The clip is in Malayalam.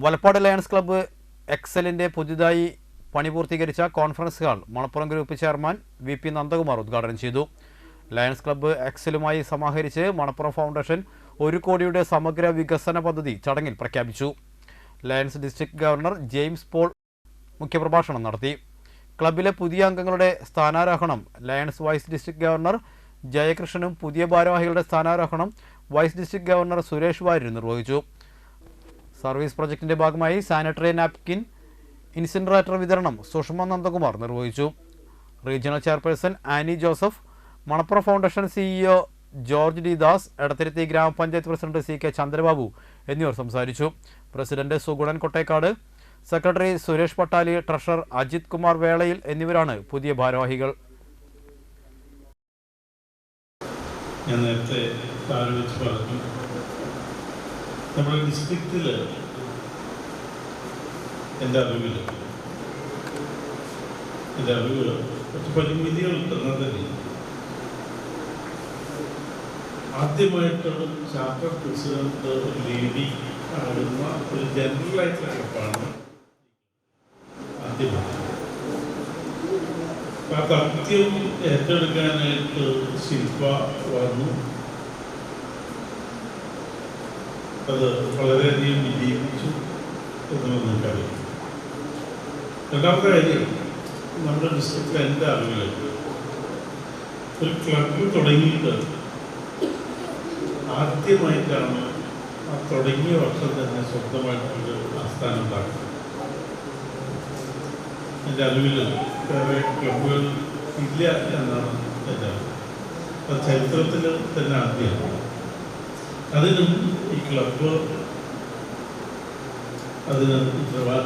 വലപ്പാട് ലയൺസ് ക്ലബ്ബ് എക്സലിന്റെ പുതിയതായി പണി പൂർത്തീകരിച്ച conference hall Manappuram group chairman V P Nandakumar ഉദ്ഘാടനം ചെയ്തു. ലയൺസ് ക്ലബ്ബ് എക്സലുമായി സമാഹരിച്ച് മണപ്പുറം ഫൗണ്ടേഷൻ ഒരു കോടിയുടെ സമഗ്ര വികസന പദ്ധതി ചടങ്ങിൽ പ്രഖ്യാപിച്ചു. Lions district governor James Paul മുഖ്യപ്രഭാഷണം നടത്തി. ക്ലബിലെ പുതിയ അംഗങ്ങളുടെ സ്ഥാനാരോഹണം ലയൺസ് വൈസ് ഡിസ്ട്രിക്ട് ഗവർണർ ജയകൃഷ്ണനും പുതിയ ഭാരവാഹികളുടെ സ്ഥാനാരോഹണം vice district governor Suresh Warrier നിർവഹിച്ചു. സർവീസ് പ്രൊജക്ടിന്റെ ഭാഗമായി സാനിറ്ററി നാപ്കിൻ ഇൻസെൻട്രേറ്റർ വിതരണം സുഷമ നന്ദകുമാർ നിർവഹിച്ചു. Regional chairperson Annie Joseph Manappuram foundation CEO George D Das Edathiruthy ഗ്രാമപഞ്ചായത്ത് പ്രസിഡന്റ് സി കെ ചന്ദ്രബാബു എന്നിവർ സംസാരിച്ചു. President Sugunan Kottekkad secretary Suresh Pattali treasurer Ajith Kumar വേളയിൽ എന്നിവരാണ് പുതിയ ഭാരവാഹികൾ. ഞാൻ നേരത്തെ നമ്മുടെ ഡിസ്ട്രിക്റ്റിൽ എന്റെ അറിവിൽ എന്റെ അറിവിൽ കുറച്ച് പരിമിതികൾ തന്നെ ആദ്യമായിട്ടുള്ള ചാപ്റ്റർ പ്രസിഡന്റ് ഒരു ലേഡി ആകുന്ന ഒരു ജനറൽ ആയിട്ടുള്ള ക്ലബാണ് ആദ്യമായിട്ട് ആ ദൗത്യം ഏറ്റെടുക്കാനായിട്ട് ശില്പ വന്നു. അത് വളരെയധികം വിജയിപ്പിച്ചു എന്ന് നമുക്കറിയാം രണ്ടാമത്തെ കാര്യം നമ്മുടെ ഡിസ്ട്രിക്റ്റിൽ എന്റെ അറിവിൽ ഒരു ക്ലബ് തുടങ്ങിയിട്ട് ആദ്യമായിട്ടാണ് ആ തുടങ്ങിയ വർഷം തന്നെ സ്വന്തമായിട്ടൊരു ആസ്ഥാനം ഉണ്ടാക്കുന്നത്. എന്റെ അറിവിൽ വേറെ ക്ലബുകൾ ഇല്ല എന്നാണ് എന്റെ ചരിത്രത്തിൽ തന്നെ ആദ്യമാണ്. അതിനും ഈ ക്ലബ്ബ് അതിന് ഉത്തരവാദിത്വം